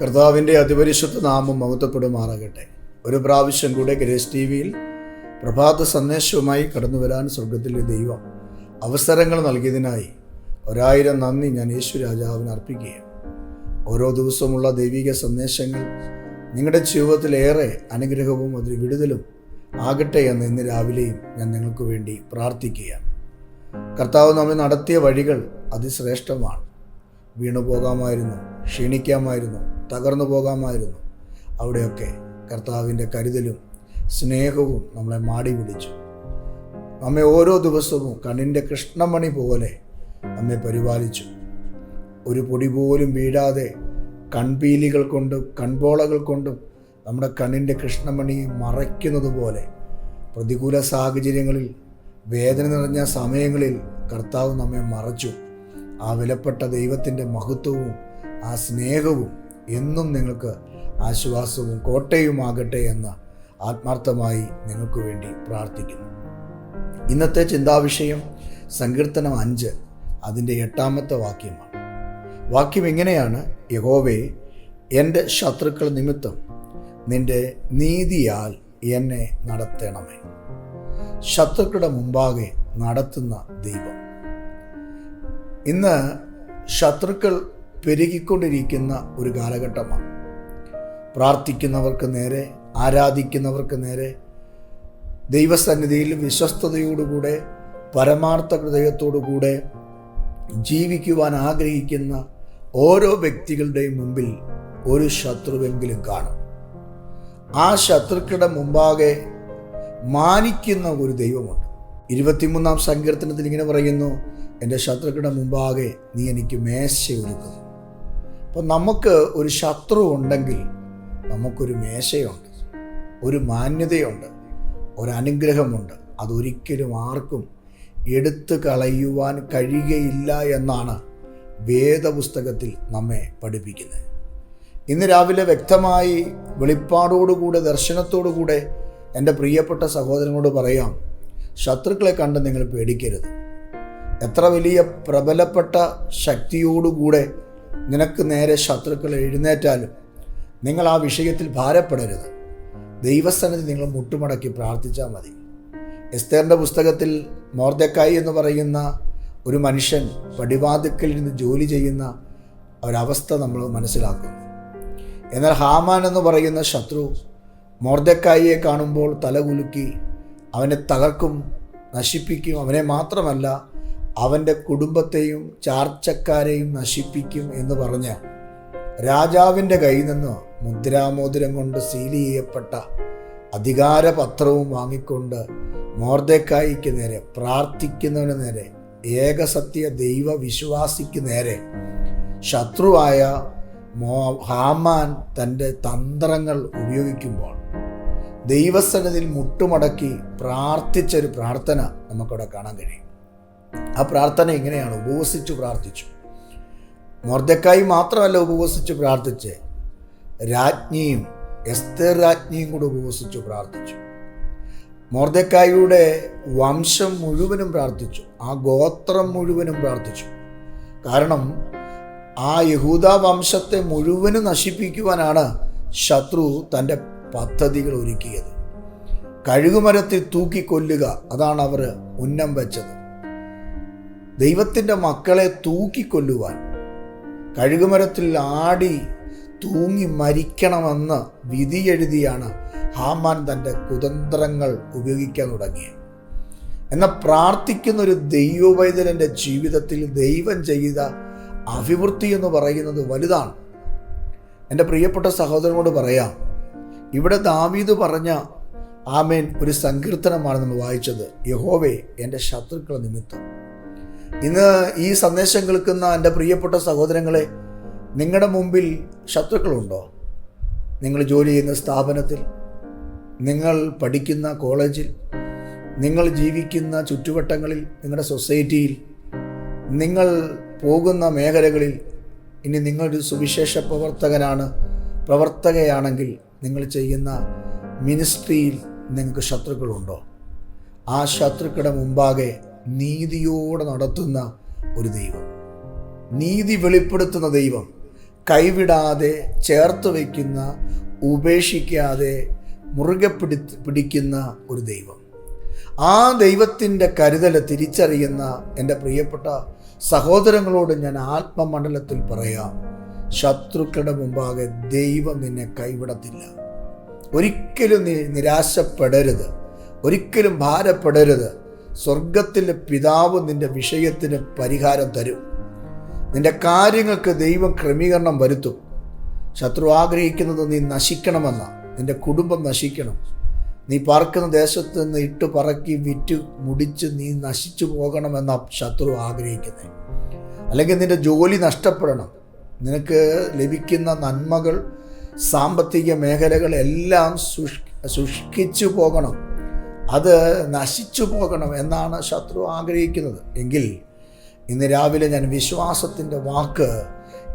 കർത്താവിന്റെ അതിപരിശുദ്ധ നാമം മഹത്വപ്പെടുമാറാകട്ടെ. ഒരു പ്രാവശ്യം കൂടെ ഗ്രേസ് ടി വിയിൽ പ്രഭാത സന്ദേശവുമായി കടന്നു വരാൻ സ്വർഗത്തിലെ ദൈവം അവസരങ്ങൾ നൽകിയതിനായി ഒരായിരം നന്ദി ഞാൻ യേശു രാജാവിന് അർപ്പിക്കുകയാണ്. ഓരോ ദിവസമുള്ള ദൈവിക സന്ദേശങ്ങൾ നിങ്ങളുടെ ജീവിതത്തിലേറെ അനുഗ്രഹവും അതിൽ വിടുതലും ആകട്ടെ എന്ന് ഇന്ന് രാവിലെയും ഞാൻ നിങ്ങൾക്ക് വേണ്ടി പ്രാർത്ഥിക്കുകയാണ്. കർത്താവ് നമ്മെ നടത്തിയ വഴികൾ അതിശ്രേഷ്ഠമാണ്. വീണു പോകാമായിരുന്നു ക്ഷീണിക്കാമായിരുന്നു തകർന്നു പോകാമായിരുന്നു. അവിടെയൊക്കെ കർത്താവിന്റെ കരുതലും സ്നേഹവും നമ്മളെ മാടി പിടിച്ചു. നമ്മെ ഓരോ ദിവസവും കണ്ണിന്റെ കൃഷ്ണമണി പോലെ നമ്മെ പരിപാലിച്ചു. ഒരു പൊടി പോലും വീഴാതെ കൺപീലികൾ കൊണ്ടും കൺപോളകൾ കൊണ്ടും നമ്മുടെ കണ്ണിന്റെ കൃഷ്ണമണി മറയ്ക്കുന്നത് പോലെ പ്രതികൂല സാഹചര്യങ്ങളിൽ വേദന നിറഞ്ഞ സമയങ്ങളിൽ കർത്താവ് നമ്മെ മറച്ചു. ആ വിലപ്പെട്ട ദൈവത്തിന്റെ മഹത്വവും ആ സ്നേഹവും എന്നും നിങ്ങൾക്ക് ആശ്വാസവും കോട്ടയുമാകട്ടെ എന്ന് ആത്മാർത്ഥമായി നിങ്ങൾക്ക് വേണ്ടി പ്രാർത്ഥിക്കുന്നു. ഇന്നത്തെ ചിന്താവിഷയം സങ്കീർത്തനം അഞ്ച് അതിന്റെ എട്ടാമത്തെ വാക്യമാണ്. വാക്യം ഇങ്ങനെയാണ്. യഹോവേ എന്റെ ശത്രുക്കൾ നിമിത്തം നിന്റെ നീതിയാൽ എന്നെ നടത്തണമേ. ശത്രുക്കളുടെ മുമ്പാകെ നടത്തുന്ന ദൈവം. ഇന്ന് ശത്രുക്കൾ പെരുകിക്കൊണ്ടിരിക്കുന്ന ഒരു കാലഘട്ടമാണ്. പ്രാർത്ഥിക്കുന്നവർക്ക് നേരെ ആരാധിക്കുന്നവർക്ക് നേരെ ദൈവസന്നിധിയിൽ വിശ്വസ്തയോടുകൂടെ പരമാർത്ഥ ഹൃദയത്തോടുകൂടെ ജീവിക്കുവാൻ ആഗ്രഹിക്കുന്ന ഓരോ വ്യക്തികളുടെയും മുമ്പിൽ ഒരു ശത്രുവെങ്കിലും കാണും. ആ ശത്രുക്കളുടെ മുമ്പാകെ മാനിക്കുന്ന ഒരു ദൈവമുണ്ട്. ഇരുപത്തിമൂന്നാം സങ്കീർത്തനത്തിൽ ഇങ്ങനെ പറയുന്നു എന്റെ ശത്രുക്കളുടെ മുമ്പാകെ നീ എനിക്ക് മേശ ഒരുക്കുന്നു അപ്പം നമുക്ക് ഒരു ശത്രു ഉണ്ടെങ്കിൽ നമുക്കൊരു മേശയുണ്ട് ഒരു മാന്യതയുണ്ട് ഒരനുഗ്രഹമുണ്ട് അതൊരിക്കലും ആർക്കും എടുത്തു കളയുവാൻ കഴിയുകയില്ല എന്നാണ് വേദപുസ്തകത്തിൽ നമ്മെ പഠിപ്പിക്കുന്നത്. ഇന്ന് രാവിലെ വ്യക്തമായി വെളിപ്പാടോടുകൂടെ ദർശനത്തോടുകൂടെ എന്റെ പ്രിയപ്പെട്ട സഹോദരനോട് പറയാം ശത്രുക്കളെ കണ്ട് നിങ്ങൾ പേടിക്കരുത്. എത്ര വലിയ പ്രബലപ്പെട്ട ശക്തിയോടുകൂടെ നിനക്ക് നേരെ ശത്രുക്കൾ എഴുന്നേറ്റാലും നിങ്ങൾ ആ വിഷയത്തിൽ ഭാരപ്പെടരുത്. ദൈവസ്ഥാനത്ത് നിങ്ങൾ മുട്ടുമടക്കി പ്രാർത്ഥിച്ചാൽ മതി. എസ്തേറിന്റെ പുസ്തകത്തിൽ മോർദക്കായി എന്ന് പറയുന്ന ഒരു മനുഷ്യൻ പടിവാതിക്കൽ നിന്ന് ജോലി ചെയ്യുന്ന ഒരവസ്ഥ നമ്മൾ മനസ്സിലാക്കുന്നു. എന്നാൽ ഹാമാൻ എന്ന് പറയുന്ന ശത്രു മോർദക്കായിയെ കാണുമ്പോൾ തലകുലുക്കി അവനെ തകർക്കും നശിപ്പിക്കും അവനെ മാത്രമല്ല അവന്റെ കുടുംബത്തെയും ചാർച്ചക്കാരെയും നശിപ്പിക്കും എന്ന് പറഞ്ഞ് രാജാവിന്റെ കയ്യിൽ നിന്ന് മുദ്രാമോതിരം കൊണ്ട് സീൽ ചെയ്യപ്പെട്ട അധികാരപത്രവും വാങ്ങിക്കൊണ്ട് മോർദക്കായിക്ക് നേരെ പ്രാർത്ഥിക്കുന്നവന് നേരെ ഏകസത്യ ദൈവ വിശ്വാസിക്ക് നേരെ ശത്രുവായ മോ ഹാമാൻ തന്റെ തന്ത്രങ്ങൾ ഉപയോഗിക്കുമ്പോൾ ദൈവസന്നിധിയിൽ മുട്ടുമടക്കി പ്രാർത്ഥിച്ചൊരു പ്രാർത്ഥന നമുക്കവിടെ കാണാൻ കഴിയും. ആ പ്രാർത്ഥന എങ്ങനെയാണ്? ഉപവസിച്ച് പ്രാർത്ഥിച്ചു. മൊർദക്കായി മാത്രമല്ല ഉപവസിച്ച് പ്രാർത്ഥിച്ച്. രാജ്ഞിയും എസ്തർ രാജ്ഞിയും കൂടെ ഉപവസിച്ച് പ്രാർത്ഥിച്ചു. മോർദക്കായിയുടെ വംശം മുഴുവനും പ്രാർത്ഥിച്ചു. ആ ഗോത്രം മുഴുവനും പ്രാർത്ഥിച്ചു. കാരണം ആ യഹൂദ വംശത്തെ മുഴുവനും നശിപ്പിക്കുവാനാണ് ശത്രു തന്റെ പദ്ധതികൾ ഒരുക്കിയത്. കഴുകുമരത്തിൽ തൂക്കിക്കൊല്ലുക അതാണ് അവർ ഉന്നം വെച്ചത്. ദൈവത്തിന്റെ മക്കളെ തൂക്കിക്കൊല്ലുവാൻ. കഴുകുമരത്തിൽ ആടി തൂങ്ങി മരിക്കണമെന്ന് വിധിയെഴുതിയാണ് ഹാമാൻ തന്റെ കുതന്ത്രങ്ങൾ ഉപയോഗിക്കാൻ തുടങ്ങിയത്. എന്നാൽ പ്രാർത്ഥിക്കുന്ന ഒരു ദൈവവൈദ്യന്റെ ജീവിതത്തിൽ ദൈവം ചെയ്ത അഭിവൃദ്ധി എന്ന് പറയുന്നത് വലുതാണ്. എന്റെ പ്രിയപ്പെട്ട സഹോദരനോട് പറയാം ഇവിടെ ദാവീദ് പറഞ്ഞ ആമേൻ ഒരു സങ്കീർത്തനമാണ് നമ്മൾ വായിച്ചത്. യഹോവേ എന്റെ ശത്രുക്കളെ നിമിത്തം. ഇന്ന് ഈ സന്ദേശം കേൾക്കുന്ന എന്റെ പ്രിയപ്പെട്ട സഹോദരങ്ങളെ നിങ്ങളുടെ മുമ്പിൽ ശത്രുക്കളുണ്ടോ? നിങ്ങൾ ജോലി ചെയ്യുന്ന സ്ഥാപനത്തിൽ നിങ്ങൾ പഠിക്കുന്ന കോളേജിൽ നിങ്ങൾ ജീവിക്കുന്ന ചുറ്റുവട്ടങ്ങളിൽ നിങ്ങളുടെ സൊസൈറ്റിയിൽ നിങ്ങൾ പോകുന്ന മേഖലകളിൽ ഇനി നിങ്ങളൊരു സുവിശേഷ പ്രവർത്തകനാണ് പ്രവർത്തകയാണെങ്കിൽ നിങ്ങൾ ചെയ്യുന്ന മിനിസ്ട്രിയിൽ നിങ്ങൾക്ക് ശത്രുക്കളുണ്ടോ? ആ ശത്രുക്കളുടെ മുമ്പാകെ നീതിയോടെ നടത്തുന്ന ഒരു ദൈവം. നീതി വെളിപ്പെടുത്തുന്ന ദൈവം. കൈവിടാതെ ചേർത്ത് വയ്ക്കുന്ന ഉപേക്ഷിക്കാതെ മുറുകെ പിടി പിടിക്കുന്ന ഒരു ദൈവം. ആ ദൈവത്തിന്റെ കരുതൽ തിരിച്ചറിയുന്ന എന്റെ പ്രിയപ്പെട്ട സഹോദരങ്ങളോട് ഞാൻ ആത്മമണ്ഡലത്തിൽ പറയാം ശത്രുക്കളുടെ മുമ്പാകെ ദൈവം നിന്നെ കൈവിടത്തില്ല. ഒരിക്കലും നിരാശപ്പെടരുത്. ഒരിക്കലും ഭാരപ്പെടരുത്. സ്വർഗത്തിലെ പിതാവ് നിന്റെ വിഷയത്തിന് പരിഹാരം തരും. നിന്റെ കാര്യങ്ങൾക്ക് ദൈവം ക്രമീകരണം വരുത്തും. ശത്രു ആഗ്രഹിക്കുന്നത് നീ നശിക്കണമെന്ന. നിന്റെ കുടുംബം നശിക്കണം. നീ പാർക്കുന്ന ദേശത്ത് നിന്ന് ഇട്ട് പറക്കി വിറ്റ് മുടിച്ച് നീ നശിച്ചു പോകണമെന്ന ശത്രു ആഗ്രഹിക്കുന്നത് അല്ലെങ്കിൽ നിന്റെ ജോലി നഷ്ടപ്പെടണം. നിനക്ക് ലഭിക്കുന്ന നന്മകൾ സാമ്പത്തിക മേഖലകളെല്ലാം ശുഷ് ശുഷ്കിച്ചു പോകണം. അത് നശിച്ചു പോകണം എന്നാണ് ശത്രു ആഗ്രഹിക്കുന്നത്. എങ്കിൽ ഇന്ന് രാവിലെ ഞാൻ വിശ്വാസത്തിന്റെ വാക്ക്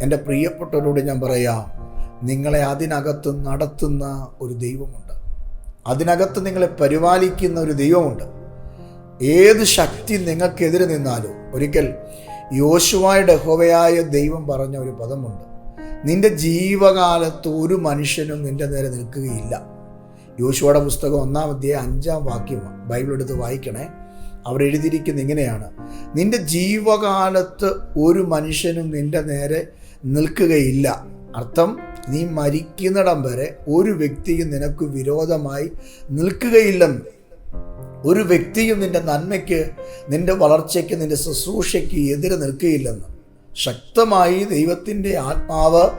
എന്റെ പ്രിയപ്പെട്ടവരോട് ഞാൻ പറയാം. നിങ്ങളെ അതിനകത്ത് നടത്തുന്ന ഒരു ദൈവമുണ്ട്. അതിനകത്ത് നിങ്ങളെ പരിപാലിക്കുന്ന ഒരു ദൈവമുണ്ട്. ഏത് ശക്തി നിങ്ങൾക്കെതിരെ നിന്നാലും ഒരിക്കൽ യോശുവായുടെ ഹോവയായ ദൈവം പറഞ്ഞ ഒരു പദമുണ്ട്. നിന്റെ ജീവകാലത്ത് ഒരു മനുഷ്യനും നിന്റെ നേരെ നിൽക്കുകയില്ല. യോശുവയുടെ പുസ്തകം ഒന്നാം അധ്യായം അഞ്ചാം വാക്യം ബൈബിൾ എടുത്ത് വായിക്കണേ. അവിടെ എഴുതിയിരിക്കുന്ന ഇങ്ങനെയാണ്. നിന്റെ ജീവകാലത്ത് ഒരു മനുഷ്യനും നിന്റെ നേരെ നിൽക്കുകയില്ല. അർത്ഥം നീ മരിക്കുന്നിടം വരെ ഒരു വ്യക്തിയും നിനക്ക് വിരോധമായി നിൽക്കുകയില്ലെന്ന്. ഒരു വ്യക്തിയും നിന്റെ നന്മയ്ക്ക് നിന്റെ വളർച്ചയ്ക്ക് നിന്റെ ശുശ്രൂഷയ്ക്ക് എതിരെ നിൽക്കുകയില്ലെന്ന്. ശക്തമായി ദൈവത്തിന്റെ ആത്മാവ്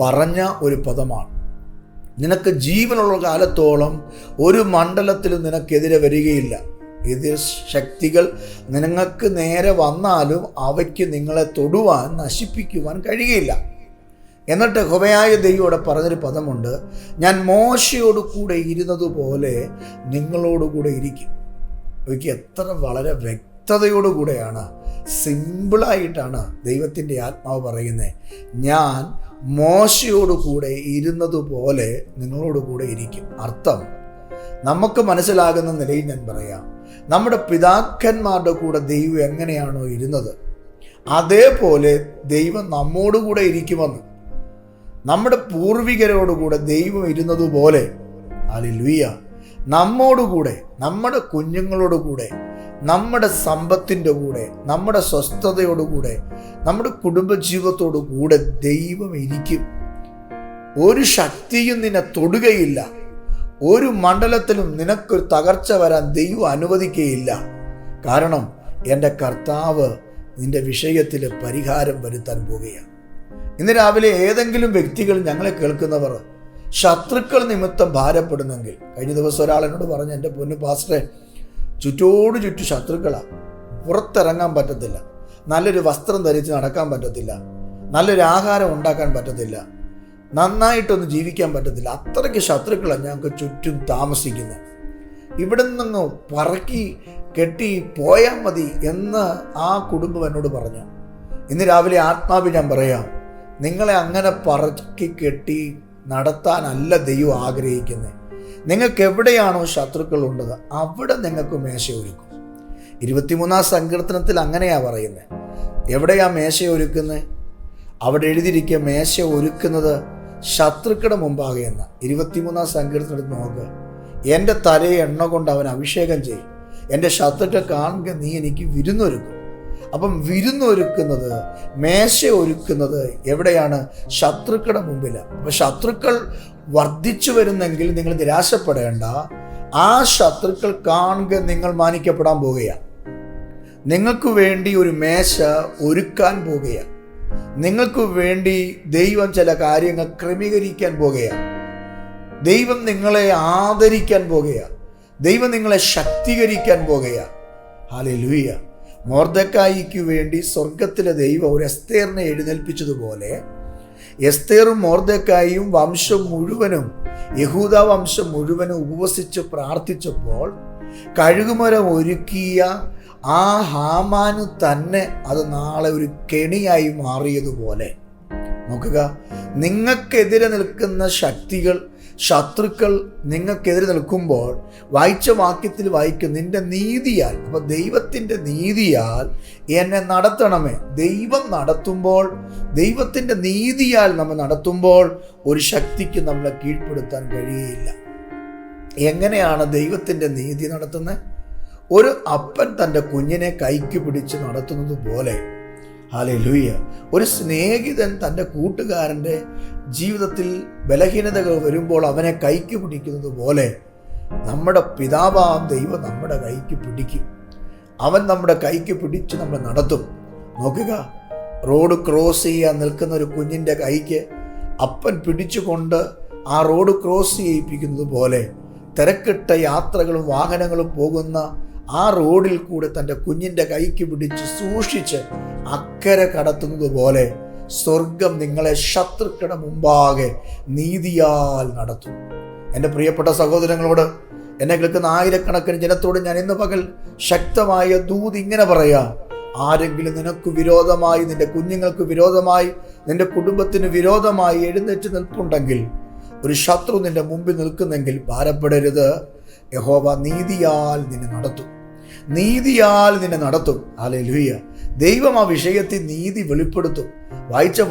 പറഞ്ഞ ഒരു പദമാണ്. നിനക്ക് ജീവനുള്ള കാലത്തോളം ഒരു മണ്ഡലത്തിലും നിനക്കെതിരെ വരികയില്ല. എതിർ ശക്തികൾ നിങ്ങൾക്ക് നേരെ വന്നാലും അവയ്ക്ക് നിങ്ങളെ തൊടുവാൻ നശിപ്പിക്കുവാൻ കഴിയുകയില്ല. എന്നിട്ട് ഹുബയായ ദൈവോടെ പറഞ്ഞൊരു പദമുണ്ട് ഞാൻ മോശയോട് കൂടെ ഇരുന്നതുപോലെ നിങ്ങളോടുകൂടെ ഇരിക്കും. അവയ്ക്ക് എത്ര വളരെ വ്യക്തതയോടുകൂടെയാണ് സിമ്പിളായിട്ടാണ് ദൈവത്തിന്റെ ആത്മാവ് പറയുന്നത്. ഞാൻ മോശയോട് കൂടെ ഇരുന്നതുപോലെ നിങ്ങളോട് കൂടെ ഇരിക്കും. അർത്ഥം നമുക്ക് മനസ്സിലാകുന്ന നിലയിൽ ഞാൻ പറയാം. നമ്മുടെ പിതാക്കന്മാരുടെ കൂടെ ദൈവം എങ്ങനെയാണോ ഇരുന്നത് അതേപോലെ ദൈവം നമ്മോടുകൂടെ ഇരിക്കുമെന്ന്. നമ്മുടെ പൂർവികരോടുകൂടെ ദൈവം ഇരുന്നതുപോലെ അലിലുയ്യ നമ്മോടുകൂടെ നമ്മുടെ കുഞ്ഞുങ്ങളോടുകൂടെ നമ്മുടെ സമ്പത്തിന്റെ കൂടെ നമ്മുടെ സ്വസ്ഥതയോടുകൂടെ നമ്മുടെ കുടുംബജീവിതത്തോടു കൂടെ ദൈവം ഇരിക്കും. ഒരു ശക്തിയും നിന്നെ തൊടുകയില്ല. ഒരു മണ്ഡലത്തിലും നിനക്കൊരു തകർച്ച വരാൻ ദൈവം അനുവദിക്കുകയില്ല. കാരണം എന്റെ കർത്താവ് നിന്റെ വിഷയത്തിൽ പരിഹാരം വരുത്താൻ പോവുകയാണ്. ഇന്ന് രാവിലെ ഏതെങ്കിലും വ്യക്തികൾ ഞങ്ങളെ കേൾക്കുന്നവർ ശത്രുക്കൾ നിമിത്തം ഭാരപ്പെടുന്നെങ്കിൽ കഴിഞ്ഞ ദിവസം ഒരാൾ എന്നോട് പറഞ്ഞു എന്റെ പൊന്നു പാസ്റ്ററെ ചുറ്റോട് ചുറ്റു ശത്രുക്കളാണ് പുറത്തിറങ്ങാൻ പറ്റത്തില്ല. നല്ലൊരു വസ്ത്രം ധരിച്ച് നടക്കാൻ പറ്റത്തില്ല. നല്ലൊരു ആഹാരം ഉണ്ടാക്കാൻ പറ്റത്തില്ല. നന്നായിട്ടൊന്നും ജീവിക്കാൻ പറ്റത്തില്ല. അത്രയ്ക്ക് ശത്രുക്കളാണ് ഞങ്ങൾക്ക് ചുറ്റും താമസിക്കുന്നത്. ഇവിടെ നിന്ന് പറക്കി കെട്ടി പോയാൽ മതി എന്ന് ആ കുടുംബം എന്നോട് പറഞ്ഞു. ഇന്ന് രാവിലെ ആത്മാവി ഞാൻ പറയാം നിങ്ങളെ അങ്ങനെ പറക്കി കെട്ടി നടത്താനല്ല ദൈവം ആഗ്രഹിക്കുന്നത് നിങ്ങൾക്ക് എവിടെയാണോ ശത്രുക്കൾ ഉള്ളത് അവിടെ നിങ്ങൾക്ക് മേശ ഒരുക്കും ഇരുപത്തിമൂന്നാം സങ്കീർത്തനത്തിൽ അങ്ങനെയാണ് പറയുന്നത് എവിടെയാ മേശ ഒരുക്കുന്നത് അവിടെ എഴുതിയിരിക്കുക മേശ ഒരുക്കുന്നത് ശത്രുക്കളുടെ മുമ്പാകെ എന്ന. ഇരുപത്തിമൂന്നാം സങ്കീർത്തനം എടുത്ത് നോക്ക്. എന്റെ തലയെ എണ്ണ കൊണ്ട് അവൻ അഭിഷേകം ചെയ്യും. എന്റെ ശത്രുക്കൾ കാണുക നീ എനിക്ക് വിരുന്നൊരുക്കും. അപ്പം വിരുന്നൊരുക്കുന്നത് മേശ ഒരുക്കുന്നത് എവിടെയാണ്? ശത്രുക്കളുടെ മുമ്പിൽ അപ്പം ശത്രുക്കൾ വർദ്ധിച്ചു വരുന്നെങ്കിൽ നിങ്ങൾ നിരാശപ്പെടേണ്ട. ആ ശത്രുക്കൾ കാണുക നിങ്ങൾ മാനിക്കപ്പെടാൻ പോവുകയാണ് നിങ്ങൾക്ക് വേണ്ടി ഒരു മേശ ഒരുക്കാൻ പോവുകയാണ് നിങ്ങൾക്ക് വേണ്ടി ദൈവം ചില കാര്യങ്ങൾ ക്രമീകരിക്കാൻ പോവുകയാണ് ദൈവം നിങ്ങളെ ആദരിക്കാൻ പോവുകയാണ് ദൈവം നിങ്ങളെ ശക്തീകരിക്കാൻ പോവുകയാണ് ഹാലെ ലൂയ്യ മോർദക്കായിക്ക് വേണ്ടി സ്വർഗത്തിലെ ദൈവം ഒരു എസ്തേറിനെ എഴുന്നേൽപ്പിച്ചതുപോലെ എസ്തേറും മോർദക്കായും വംശം മുഴുവനും യഹൂദ വംശം മുഴുവനും ഉപവസിച്ച് പ്രാർത്ഥിച്ചപ്പോൾ കഴുകുമരം ഒരുക്കിയ ആ ഹാമാന് തന്നെ അത് നാളെ ഒരു കെണിയായി മാറിയതുപോലെ. നോക്കുക നിങ്ങൾക്കെതിരെ നിൽക്കുന്ന ശക്തികൾ ശത്രുക്കൾ നിങ്ങൾക്കെതിരെ നിൽക്കുമ്പോൾ വായിച്ച വാക്യത്തിൽ വായിക്കും നിന്റെ നീതിയാൽ അപ്പൊ ദൈവത്തിന്റെ നീതിയാൽ എന്നെ നടത്തണമേ. ദൈവം നടത്തുമ്പോൾ ദൈവത്തിന്റെ നീതിയാൽ നമ്മൾ നടത്തുമ്പോൾ ഒരു ശക്തിക്ക് നമ്മളെ കീഴ്പ്പെടുത്താൻ കഴിയുകയില്ല എങ്ങനെയാണ് ദൈവത്തിന്റെ നീതി നടത്തുന്നത്? ഒരു അപ്പൻ തന്റെ കുഞ്ഞിനെ കൈക്ക് പിടിച്ച് നടത്തുന്നത് പോലെ ഹാലെ ലൂയ്യ ഒരു സ്നേഹിതൻ തന്റെ കൂട്ടുകാരന്റെ ജീവിതത്തിൽ ബലഹീനതകൾ വരുമ്പോൾ അവനെ കൈക്ക് പിടിക്കുന്നത് പോലെ നമ്മുടെ പിതാവാം ദൈവം നമ്മുടെ കൈക്ക് പിടിക്കും. അവൻ നമ്മുടെ കൈക്ക് പിടിച്ച് നമ്മൾ നടത്തും. നോക്കുക റോഡ് ക്രോസ് ചെയ്യാൻ നിൽക്കുന്ന ഒരു കുഞ്ഞിന്റെ കൈക്ക് അപ്പൻ പിടിച്ചുകൊണ്ട് ആ റോഡ് ക്രോസ് ചെയ്യിപ്പിക്കുന്നത് പോലെ തിരക്കിട്ട യാത്രകളും വാഹനങ്ങളും പോകുന്ന ആ റോഡിൽ കൂടെ തന്റെ കുഞ്ഞിന്റെ കൈക്ക് പിടിച്ച് സൂക്ഷിച്ച് അക്കരെ കടത്തുന്നത് പോലെ സ്വർഗം നിങ്ങളെ ശത്രുക്കളുടെ മുമ്പാകെ നീതിയാൽ നടത്തും. എന്റെ പ്രിയപ്പെട്ട സഹോദരങ്ങളോട് എന്നെ കേൾക്കുന്ന ആയിരക്കണക്കിന് ജനത്തോട് ഞാൻ ഇന്ന് പകൽ ശക്തമായ ദൂത് ഇങ്ങനെ പറയാം ആരെങ്കിലും നിനക്ക് വിരോധമായി നിന്റെ കുഞ്ഞുങ്ങൾക്ക് വിരോധമായി നിന്റെ കുടുംബത്തിന് വിരോധമായി എഴുന്നേറ്റ് നിൽപ്പുണ്ടെങ്കിൽ ഒരു ശത്രു നിന്റെ മുമ്പിൽ നിൽക്കുന്നെങ്കിൽ ഭാരപ്പെടരുത്. യഹോവ നീതിയാൽ നിന്നെ നടത്തും. നീതിയാൽ നിന്നെ നടത്തും. ആലെ ലുയ്യ ദൈവം ആ വിഷയത്തിൽ നീതി വെളിപ്പെടുത്തും. വായിച്ച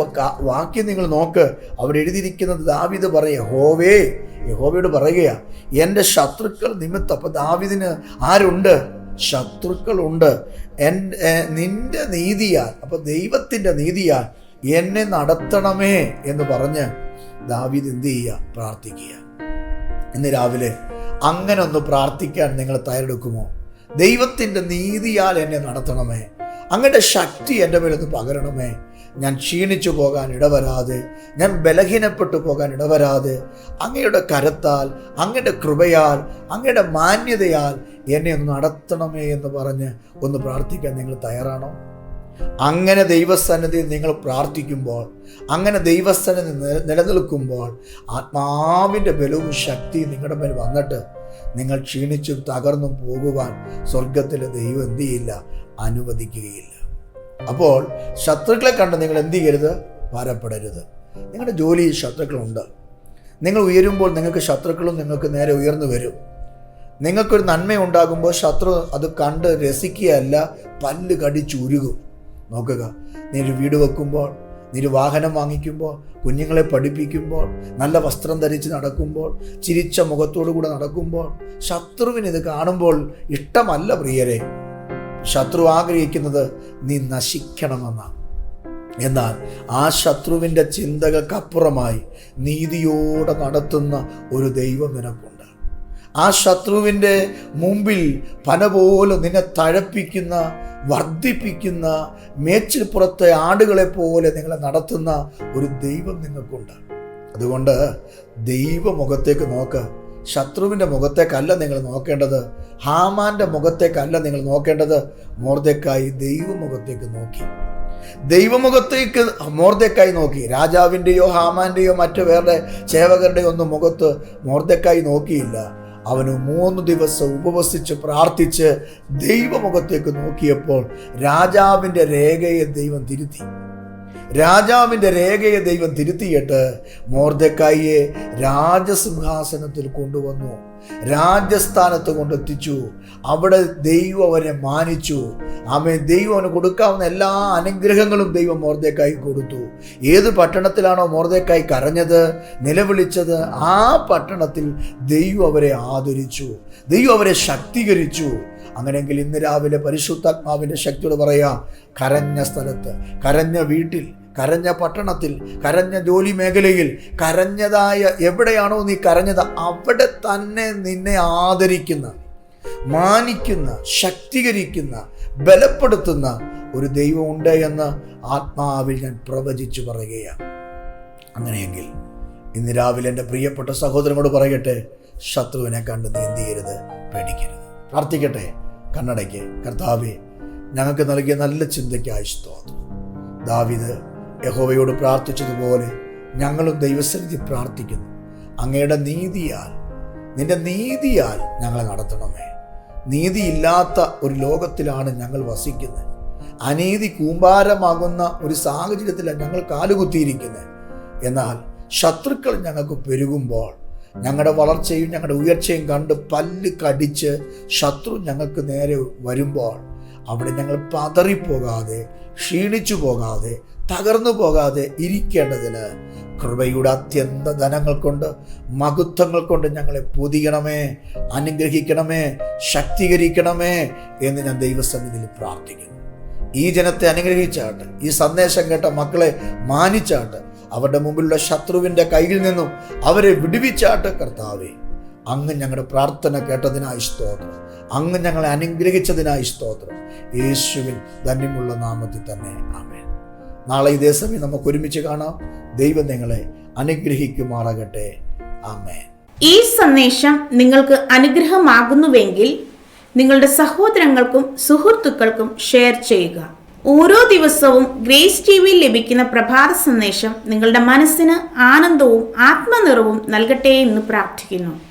വാക്യം നിങ്ങൾ നോക്ക്. അവിടെ എഴുതിയിരിക്കുന്നത് ദാവിദ് പറയ ഹോവേ യഹോവയോട് പറയുകയാ എന്റെ ശത്രുക്കൾ നിമിത്തം അപ്പം ദാവിദിന് ആരുണ്ട്? ശത്രുക്കളുണ്ട്. എൻ നിന്റെ നീതിയാൽ അപ്പൊ ദൈവത്തിന്റെ നീതിയാൽ എന്നെ നടത്തണമേ എന്ന് പറഞ്ഞ് ദാവിദ് എന്ത് ചെയ്യുക? പ്രാർത്ഥിക്കുക. ഇന്ന് രാവിലെ അങ്ങനെ ഒന്ന് പ്രാർത്ഥിക്കാൻ നിങ്ങൾ തയ്യാറെടുക്കുമോ? ദൈവത്തിന്റെ നീതിയാൽ എന്നെ നടത്തണമേ. അങ്ങയുടെ ശക്തി എന്റെ മേലൊന്ന് പകരണമേ. ഞാൻ ക്ഷീണിച്ചു പോകാൻ ഇടവരാതെ ഞാൻ ബലഹീനപ്പെട്ടു പോകാൻ ഇടവരാതെ അങ്ങയുടെ കരത്താൽ അങ്ങയുടെ കൃപയാൽ അങ്ങയുടെ മാന്യതയാൽ എന്നെ ഒന്ന് നടത്തണമേ എന്ന് പറഞ്ഞ് ഒന്ന് പ്രാർത്ഥിക്കാൻ നിങ്ങൾ തയ്യാറാണോ? അങ്ങനെ ദൈവസന്നിധിയിൽ നിങ്ങൾ പ്രാർത്ഥിക്കുമ്പോൾ അങ്ങനെ ദൈവസന്നിധി നിലനിൽക്കുമ്പോൾ ആത്മാവിന്റെ ബലവും ശക്തിയും നിങ്ങളുടെ മേൽ വന്നിട്ട് നിങ്ങൾ ക്ഷീണിച്ചും തകർന്നും പോകുവാൻ സ്വർഗത്തിലെ ദൈവം എന്ത് ചെയ്യില്ല? അനുവദിക്കുകയില്ല. അപ്പോൾ ശത്രുക്കളെ കണ്ട് നിങ്ങൾ എന്ത് ചെയ്യരുത്? ഭാരപ്പെടരുത് നിങ്ങളുടെ ജോലിയിൽ ശത്രുക്കളുണ്ട്. നിങ്ങൾ ഉയരുമ്പോൾ നിങ്ങൾക്ക് ശത്രുക്കളും നിങ്ങൾക്ക് നേരെ ഉയർന്നു വരും. നിങ്ങൾക്കൊരു നന്മ ഉണ്ടാകുമ്പോൾ ശത്രു അത് കണ്ട് രസിക്കുകയല്ല പല്ല് കടിച്ചുരുകും നോക്കുക. നീ ഒരു വീട് വെക്കുമ്പോൾ നീ ഒരു വാഹനം വാങ്ങിക്കുമ്പോൾ കുഞ്ഞുങ്ങളെ പഠിപ്പിക്കുമ്പോൾ നല്ല വസ്ത്രം ധരിച്ച് നടക്കുമ്പോൾ ചിരിച്ച മുഖത്തോടു കൂടെ നടക്കുമ്പോൾ ശത്രുവിന് ഇത് കാണുമ്പോൾ ഇഷ്ടമല്ല പ്രിയരെ. ശത്രു ആഗ്രഹിക്കുന്നത് നീ നശിക്കണമെന്നാണ്. എന്നാൽ ആ ശത്രുവിന്റെ ചിന്തകൾക്കപ്പുറമായി നീതിയോടെ നടത്തുന്ന ഒരു ദൈവം നിനക്കുണ്ട്. ആ ശത്രുവിന്റെ മുമ്പിൽ പന പോലെ നിന്നെ തഴപ്പിക്കുന്ന വർദ്ധിപ്പിക്കുന്ന മേച്ചിൽപ്പുറത്തെ ആടുകളെ പോലെ നിങ്ങളെ നടത്തുന്ന ഒരു ദൈവം നിങ്ങൾക്കുണ്ട്. അതുകൊണ്ട് ദൈവമുഖത്തേക്ക് നോക്ക്. ശത്രുവിന്റെ മുഖത്തേക്കല്ല നിങ്ങൾ നോക്കേണ്ടത്. ഹാമാന്റെ മുഖത്തേക്കല്ല നിങ്ങൾ നോക്കേണ്ടത്. മോർദക്കായി ദൈവമുഖത്തേക്ക് നോക്കി. ദൈവമുഖത്തേക്ക് മോർദക്കായി നോക്കി. രാജാവിന്റെയോ ഹാമാന്റെയോ മറ്റു വേറെ സേവകരുടെയോ ഒന്നും മുഖത്ത് മോർദക്കായി നോക്കിയില്ല. അവന് മൂന്ന് ദിവസം ഉപവസിച്ച് പ്രാർത്ഥിച്ച് ദൈവമുഖത്തേക്ക് നോക്കിയപ്പോൾ രാജാവിന്റെ രേഖയെ ദൈവം തിരുത്തി. രാജാവിന്റെ രേഖയെ ദൈവം തിരുത്തിയിട്ട് മോർദക്കായിയെ രാജസിംഹാസനത്തിൽ കൊണ്ടുവന്നു. രാജസ്ഥാനത്ത് കൊണ്ടെത്തിച്ചു അവിടെ ദൈവം അവനെ മാനിച്ചു. ആമേ ദൈവം അവന് കൊടുക്കാവുന്ന എല്ലാ അനുഗ്രഹങ്ങളും ദൈവം മോർദേക്കായി കൊടുത്തു. ഏത് പട്ടണത്തിലാണോ മോർദേക്കായി കരഞ്ഞത് നിലവിളിച്ചത് ആ പട്ടണത്തിൽ ദൈവം അവരെ ആദരിച്ചു. ദൈവം അവരെ ശക്തീകരിച്ചു. അങ്ങനെയെങ്കിൽ ഇന്ന് രാവിലെ പരിശുദ്ധാത്മാവിന്റെ ശക്തിയോട് പറയാം കരഞ്ഞ സ്ഥലത്ത് കരഞ്ഞ വീട്ടിൽ കരഞ്ഞ പട്ടണത്തിൽ കരഞ്ഞ ജോലി മേഖലയിൽ കരഞ്ഞതായ എവിടെയാണോ നീ കരഞ്ഞത് അവിടെ തന്നെ നിന്നെ ആദരിക്കുന്ന മാനിക്കുന്ന ശക്തീകരിക്കുന്ന ബലപ്പെടുത്തുന്ന ഒരു ദൈവമുണ്ട് എന്ന് ആത്മാവിൽ ഞാൻ പ്രവചിച്ചു പറയുകയാണ്. അങ്ങനെയെങ്കിൽ ഇന്ന് രാവിലെ എന്റെ പ്രിയപ്പെട്ട സഹോദരനോട് പറയട്ടെ ശത്രുവിനെ കണ്ട് നീ എന്ത് ചെയ്യരുത്? പേടിക്കരുത്. പ്രാർത്ഥിക്കട്ടെ കണ്ണടയ്ക്ക്. കർത്താവെ ഞങ്ങൾക്ക് നൽകിയ നല്ല ചിന്തയ്ക്കായി സ്തോത്രം. ദാവിദ് യഹോവയോട് പ്രാർത്ഥിച്ചതുപോലെ ഞങ്ങളും ദൈവസന്നിധി പ്രാർത്ഥിക്കുന്നു. അങ്ങയുടെ നീതിയാൽ നിന്റെ നീതിയാൽ ഞങ്ങളെ നടത്തണമേ. നീതിയില്ലാത്ത ഒരു ലോകത്തിലാണ് ഞങ്ങൾ വസിക്കുന്നത്. അനീതി കൂമ്പാരമാകുന്ന ഒരു സാഹചര്യത്തിലാണ് ഞങ്ങൾ കാലുകുത്തിയിരിക്കുന്നത്. എന്നാൽ ശത്രുക്കൾ ഞങ്ങൾക്ക് പെരുകുമ്പോൾ ഞങ്ങളുടെ വളർച്ചയും ഞങ്ങളുടെ ഉയർച്ചയും കണ്ട് പല്ല് കടിച്ച് ശത്രു ഞങ്ങൾക്ക് നേരെ വരുമ്പോൾ അവിടെ ഞങ്ങൾ പതറിപ്പോകാതെ ക്ഷീണിച്ചു പോകാതെ തകർന്നു പോകാതെ ഇരിക്കേണ്ടതിന് കൃപയുടെ അത്യന്ത ധനങ്ങൾ കൊണ്ട് മഹത്വങ്ങൾ കൊണ്ട് ഞങ്ങളെ പൊതിയണമേ അനുഗ്രഹിക്കണമേ ശക്തീകരിക്കണമേ എന്ന് ഞാൻ ദൈവസന്നിധിയിൽ പ്രാർത്ഥിക്കുന്നു. ഈ ജനത്തെ അനുഗ്രഹിച്ചാട്ട് ഈ സന്ദേശം കേട്ട മക്കളെ മാനിച്ചാട്ട് അവരുടെ മുമ്പിലുള്ള ശത്രുവിന്റെ കയ്യിൽ നിന്നും അവരെ വിടുവിച്ചാട്ട് കർത്താവേ അങ്ങ് ഞങ്ങളുടെ പ്രാർത്ഥന കേട്ടതിനായി സ്തോത്രം. അങ്ങ് ഞങ്ങളെ അനുഗ്രഹിച്ചതിനായി സ്തോത്രം. യേശുവിൻ ധന്യമുള്ള നാമത്തിൽ തന്നെ ആമേൻ. നാളെ ഇതേ സമയം നമുക്ക് ഒരുമിച്ച് കാണാം. ദൈവം നിങ്ങളെ അനുഗ്രഹിക്കുമാറാകട്ടെ. ആമേൻ. ഈ സന്ദേശം നിങ്ങൾക്ക് അനുഗ്രഹമാകുന്നുവെങ്കിൽ നിങ്ങളുടെ സഹോദരങ്ങൾക്കും സുഹൃത്തുക്കൾക്കും ഷെയർ ചെയ്യുക. ഓരോ ദിവസവും ഗ്രേസ് ടി വിയിൽ ലഭിക്കുന്ന പ്രഭാത സന്ദേശം നിങ്ങളുടെ മനസ്സിന് ആനന്ദവും ആത്മനിറവും നൽകട്ടെ എന്ന് പ്രാർത്ഥിക്കുന്നു.